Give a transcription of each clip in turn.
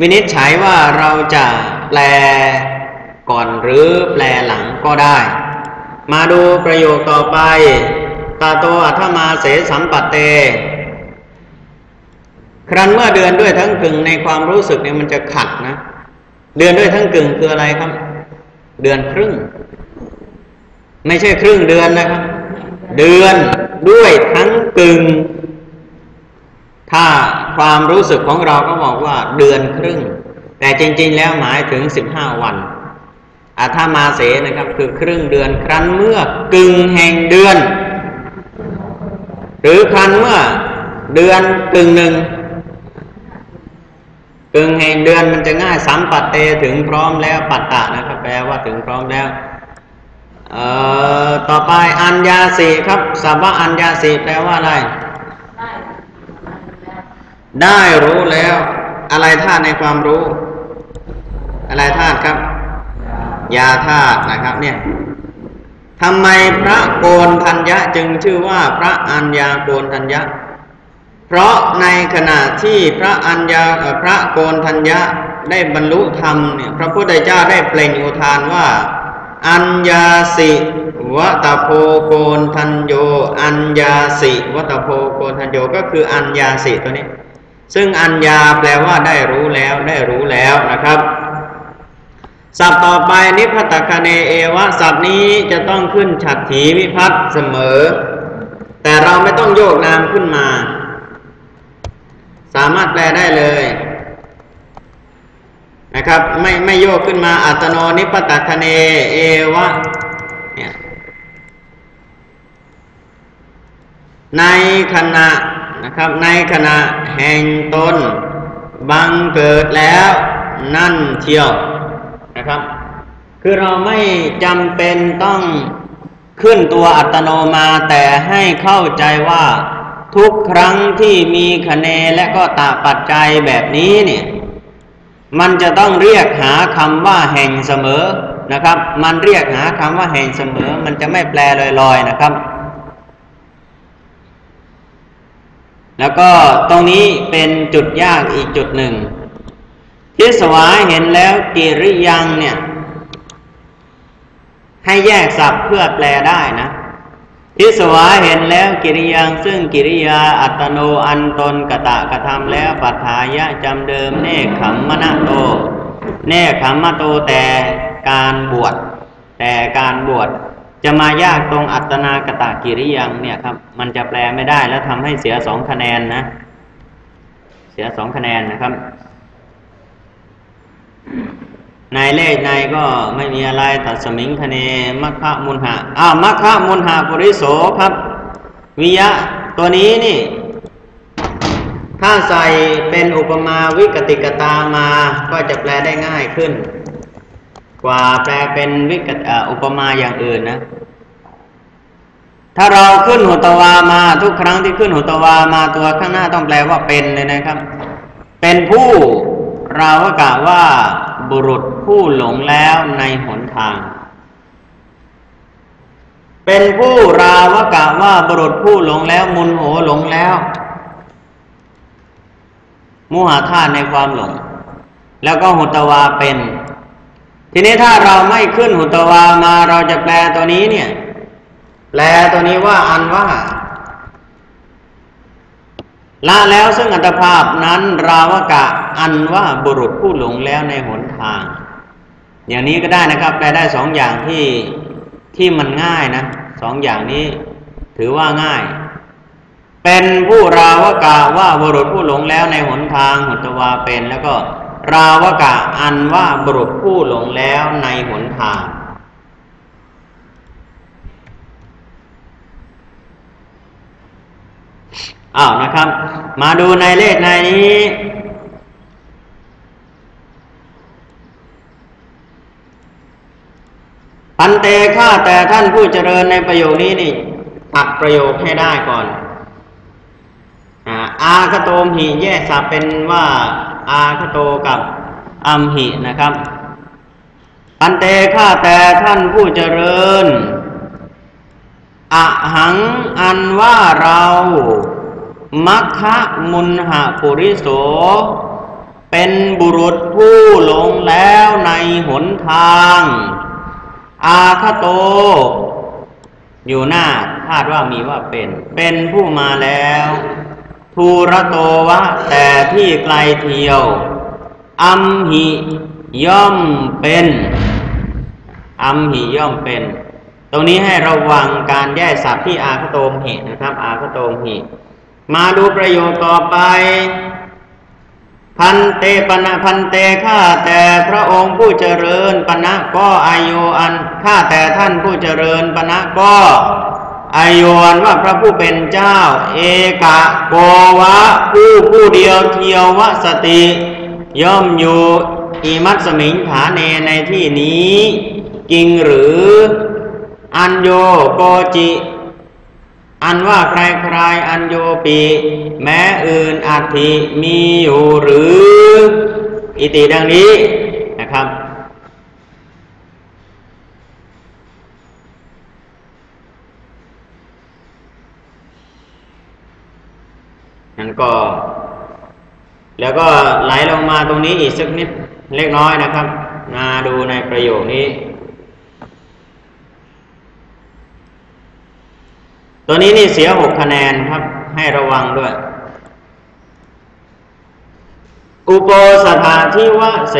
วินิจฉัยว่าเราจะแปลก่อนหรือแปลหลังก็ได้ มาดูประโยคต่อไป ตาโตอัธมาเสสัมปัตเต ครั้นเมื่อเดือนด้วยทั้งกึ่งในความรู้สึกเนี่ยมันจะขัดนะ เดือนด้วยทั้งกึ่งคืออะไรครับ เดือนครึ่ง ไม่ใช่ครึ่งเดือนนะครับ เดือนด้วยทั้งกึ่ง ถ้าความรู้สึกของเราก็บอกว่าเดือนครึ่ง แต่จริง ๆ แล้วหมายถึงสิบห้าวันอาธามาเสนะครับคือครึ่งเดือนครั้นเมื่อกึ่งแห่งเดือน หรือครั้นเมื่อเดือนกึ่งหนึ่งกึ่งแห่งเดือนมันจะง่ายสัมปัตเตถึงพร้อมแล้วปัตตะนะครับแปลว่าถึงพร้อมแล้วเอ่อต่อไปอัญญาสีครับสัพพะอัญญาสีแปลว่าอะไร ได้รู้แล้ว อะไรธาตุในความรู้ อะไรธาตุครับ ยาธาตุนะครับ เนี่ยทำไมพระโกนทัญญะจึงชื่อว่าพระอัญญาโกนทัญญะ เพราะในขณะที่พระอัญญาพระโกนทัญญะได้บรรลุธรรมเนี่ยพระพุทธเจ้าได้เปล่งอุทานว่า อัญญาสิวตโพโกนทัญโย อัญญาสิวตโพโกนทัญโยก็คืออัญญาสิตัวนี้ ซึ่งอัญญาแปลว่าได้รู้แล้วได้รู้แล้วนะครับศัพท์ต่อไปนิพพตคเนเอวะศัพท์นี้จะต้องขึ้นฉัตรถีวิพัตเสมอ แต่เราไม่ต้องโยกนามขึ้นมา สามารถแปลได้เลยนะครับ ไม่ไม่โยกขึ้นมาอัตโนนิพพตคเนเอวะเนี่ยในขณะ นะครับ ในขณะแห่งตนบังเกิดแล้วนั่นเที่ยวนะครับ คือเราไม่จำเป็นต้องขึ้นตัวอัตโนมาแต่ให้เข้าใจว่าทุกครั้งที่มีคะแนนและก็ตาปัจจัยแบบนี้เนี่ย มันจะต้องเรียกหาคำว่าแห่งเสมอนะครับ มันเรียกหาคำว่าแห่งเสมอ มันจะไม่แปลลอยๆนะครับ แล้วก็ตรงนี้เป็นจุดยากอีกจุดหนึ่งทิสวาเห็นแล้วกิริยังเนี่ย ให้แยกศัพท์เพื่อแปลได้นะทิสวาเห็นแล้วกิริยังซึ่งกิริยาอัตโนอันตนกะตะกระทำแล้วปัฏฐายะจำเดิม เนคขมมณโต เนคขมมโตแต่การบวชแต่การบวช จะมายากตรงอัตนากตะกิริยังเนี่ยครับ มันจะแปลไม่ได้แล้วทำให้เสียสองคะแนนนะ เสียสองคะแนนนะครับในเลขในก็ไม่มีอะไรตัดสมิงคะเนมัคคะมุนหะอ้าวมัคคะมุนหะปุริโสครับ วิยะตัวนี้นี่ ถ้าใส่เป็นอุปมาวิกติกตามาก็จะแปลได้ง่ายขึ้นกว่าแปลเป็นวิกตอุปมาอย่างอื่นนะ ถ้าเราขึ้นหุตวามาทุกครั้งที่ขึ้นหุตวามาตัวข้างหน้าต้องแปลว่าเป็นเลยนะครับ เป็นผู้เราก็กล่าวว่าบุรุษผู้หลงแล้วในหนทาง เป็นผู้ราวกะว่าบุรุษผู้หลงแล้วมุนโหหลงแล้ว มุหาธาในความหลง แล้วก็หุตวาเป็น ทีนี้ถ้าเราไม่ขึ้นหุตวามาเราจะแปลตัวนี้เนี่ย แปลตัวนี้ว่าอันว่าละแล้วซึ่งอัตภาพนั้นราวกะอันว่าบุรุษผู้หลงแล้วในหนทาง อย่างนี้ก็ได้นะครับ แปลได้สองอย่างที่ที่มันง่ายนะสองอย่างนี้ถือว่าง่าย เป็นผู้ราวกะว่าบุรุษผู้หลงแล้วในหนทางหนตวาเป็น แล้วก็ราวกะอันว่าบุรุษผู้หลงแล้วในหนทาง อ้าวนะครับ มาดูในเลขในนี้พันเตฆ่าแต่ท่านผู้เจริญในประโยคนี้นี่ตัดประโยคให้ได้ก่อนอาคโตมหิแยกสับเป็นว่าอาคโตกับอัมหินะครับพันเตฆ่าแต่ท่านผู้เจริญอะหังอันว่าเรา มัคคะมุนหะปุริโส เป็นบุรุษผู้หลงแล้วในหนทาง อาคโต อยู่หน้าคาดว่ามีว่าเป็น เป็นผู้มาแล้ว ทูระโตวะ แต่ที่ไกลเที่ยว อัมหิย่อมเป็น อัมหิย่อมเป็น ตรงนี้ให้ระวังการแยกศัพท์ที่อาคโตมหินะครับ อาคโตมหิ มาดูประโยคต่อไป พันเตปนะพันเตข้าแต่พระองค์ผู้เจริญปณะก็อายุอันข้าแต่ท่านผู้เจริญปณะก็อายุอันว่าพระผู้เป็นเจ้า เอกะโกวะผู้ผู้เดียวเทียววสติ ย่อมอยู่อิมัตสมิงฐานเนในที่นี้ จริงหรือ อันโยโกจิ อันว่าใครใครอันโยปี แม้อื่นอัติมีอยู่หรือ อิติดังนี้นะครับนั่นก็ แล้วก็ไหลลงมาตรงนี้อีกสักนิดเล็กน้อยนะครับมาดูในประโยคนี้ ตัวนี้นี่เสียหกคะแนนครับ ให้ระวังด้วย อุโปสถาที่วะเส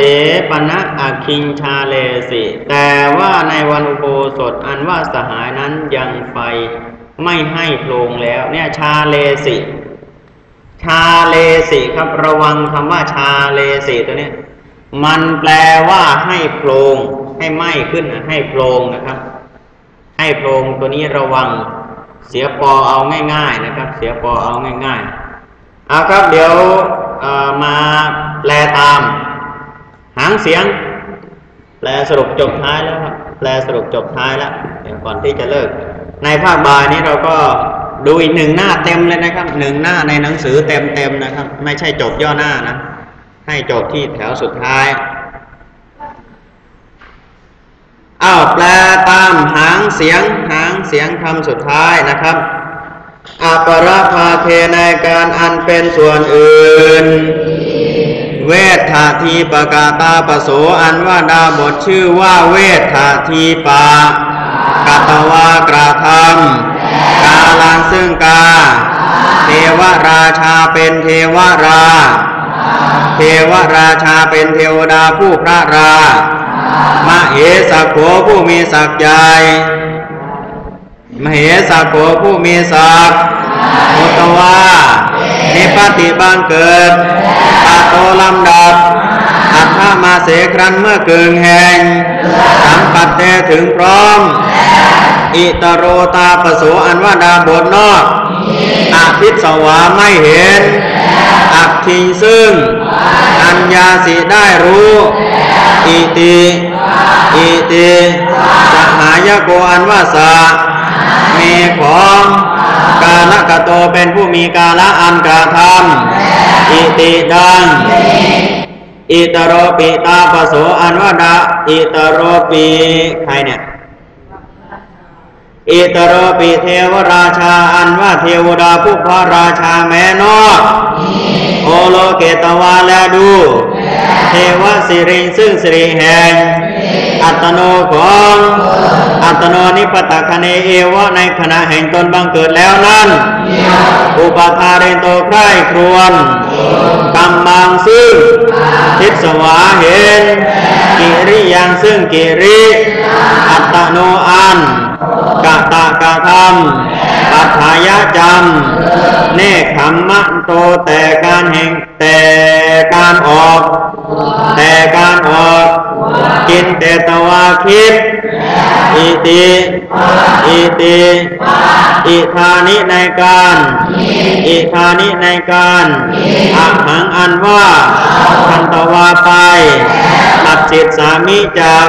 ปณะอคิงชาเลสิ แต่ว่าในวันอุโบสถอันว่าสหายนั้นยังไฟไม่ให้โพลงแล้ว เนี่ยชาเลสิ ชาเลสิครับระวังคำว่าชาเลสิตัวเนี้ยมันแปลว่าให้โพลงให้ไหม้ขึ้นให้โพลงนะครับ ให้โพลงตัวนี้ระวัง เสียปอเอาง่าย ๆ นะครับ เสียปอเอาง่ายๆเอาครับเดี๋ยวมาแปลตาม หางเสียง แปลสรุปจบท้ายแล้วครับแปลสรุปจบท้ายแล้วเดี๋ยวก่อนที่จะเลิก ในภาคบ่ายนี้เราก็ดูอีกหนึ่งหน้าเต็มเลยนะครับหนึ่งหน้าในหนังสือเต็มเต็มนะครับ ไม่ใช่จบย่อหน้านะ ให้จบที่แถวสุดท้าย อ้าวแปลตามหางเสียงหางเสียงคำสุดท้ายนะครับอัปราภาเคในการอันเป็นส่วนอื่น เวทธาทีปกาตาปโสอันว่าดาบทชื่อว่าเวทธาทีปากตวากระทำกาลังซึ่งกา เทวราชาเป็นเทวรา เทวราชาเป็นเทวดาผู้พระรา มเหสักโขผู้มีศักย์ใหญ่มเหสักโขผู้มีศักดิ์โมตวานิปติบังเกิดปาโตลำดับอัตถามาเสครันเมื่อเกิงแห่งสัมปัตเตถึงพร้อม อิตโรตาปโสอันว่าดาบทนอกอาทิตสวาไม่เห็นอักทิงซึ่ง อัญญาสิได้รู้ อิติอิติสหายโกอันว่าสามีของกาลกโตเป็นผู้มีกาละอันกระทำอิติดังอิตโรปิตาปโสอันว่าดาอิตโรปิใครเนี่ย อิตโรปิเทวราชาอันว่าเทวดาผู้พระราชาแม้นอกโอโลเกตวาและดู เทวสิริซึ่งสิริแห่งอัตโนของอัตโนนิปตะคเนเอวะในขณะแห่งตนบังเกิดแล้วนั้นอุปทาเรนโตใคร่ครวน กำมังซึ่งทิศวาเห็น กิริยังซึ่งกิริ อัตโนอันกะตะกะทำปัฏฐายะจำเนคขมมะโตแต่การแห่งแต่การออก แต่การออก กินเตตวาคิด อิติอิติอิธานิในการอิธานิในการอาหังอันว่าพันตวาไปตัดสิทสามิจาก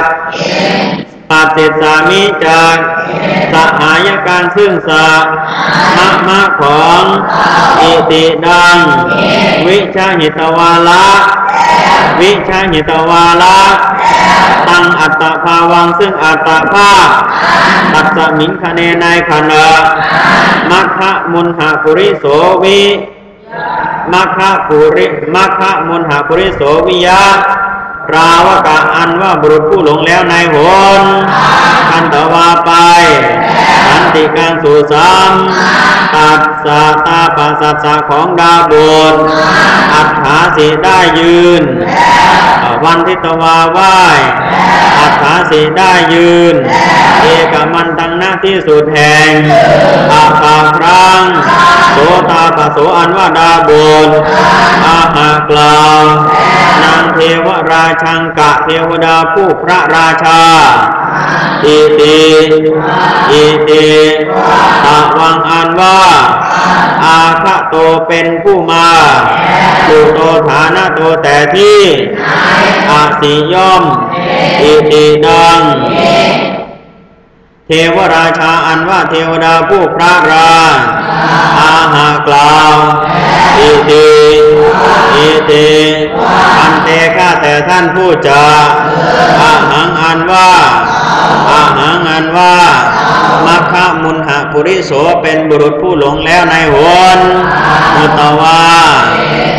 ปัติสามิจากสหายการซึ่งสะมะมะของอิติดัง วิชาหิตวาละ วิชาหิตวาละตั้งอัตตภาวังซึ่งอัตตภาพตัดสมิงคเนในขณะมัคคะมุนหะปุริโสวิมัคคะปุริมัคคะมุนหาปุริโสวิยะราวกะอันว่าบุรุษผู้หลงแล้วในหนคันตว ติการสู่สามตัดสาตาปัสสัสะของดาบุตรอัฏฐาสีได้ยืน วันทิตวาไหวอัฏฐาสีได้ยืน เอกมันตังหน้าที่สุดแห่งอาภาครั้งโสตาปโสอันว่าดาบุญอาหากลาวนางเทวราชังกะเทวดาผู้พระราชาอิติอิติตะวังอันว่า อาคะโตเป็นผู้มาสุโตฐานะโตแต่ที่อาสิย่อมอิติดังเทวราชาอันว่าเทวดาผู้พระราอาหากล่าวอิติอิติอันเตข้าแต่ท่านผู้จาอาหังอันว่าอาหังอันว่า มัคคะมุนหะปุริโสเป็นบุรุษผู้หลงแล้วในหนมุตวา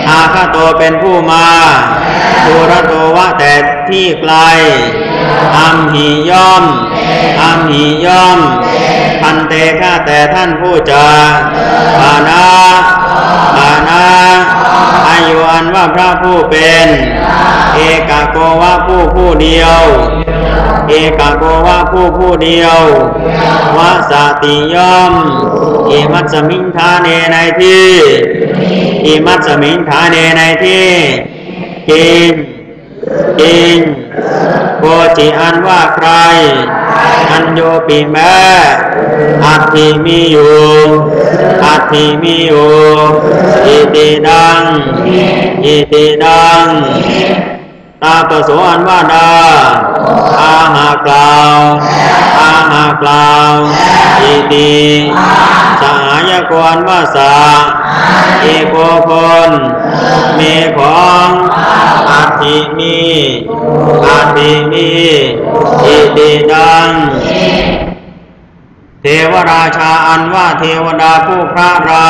อาคาโตเป็นผู้มาภูระโตวะแต่ ที่ไกลอัมหิย่อมอัมหิย่อม พันเตข้าแต่ท่านผู้จาปานาปานาอายุอันว่าพระผู้เป็น เอกโกวะผู้ผู้เดียว เอกโกวะผู้ผู้เดียววาสติย่อมอิมัจสมิงทาเนในที่อิมัจสมิงทาเนในที่กิน กิงโกจิอันว่าใคร อันโยปีแม่อัตถิมีอยู่อัตถิมีอยู่อิติดังอิติดัง ตาปโสอันว่าดาอาหากล่าวอาหากล่าวอิติสหายกรว่าสาเอโกพลมีของอัติมีอัติมีอิติดังเทวราชาอันว่าเทวดาผู้พระรา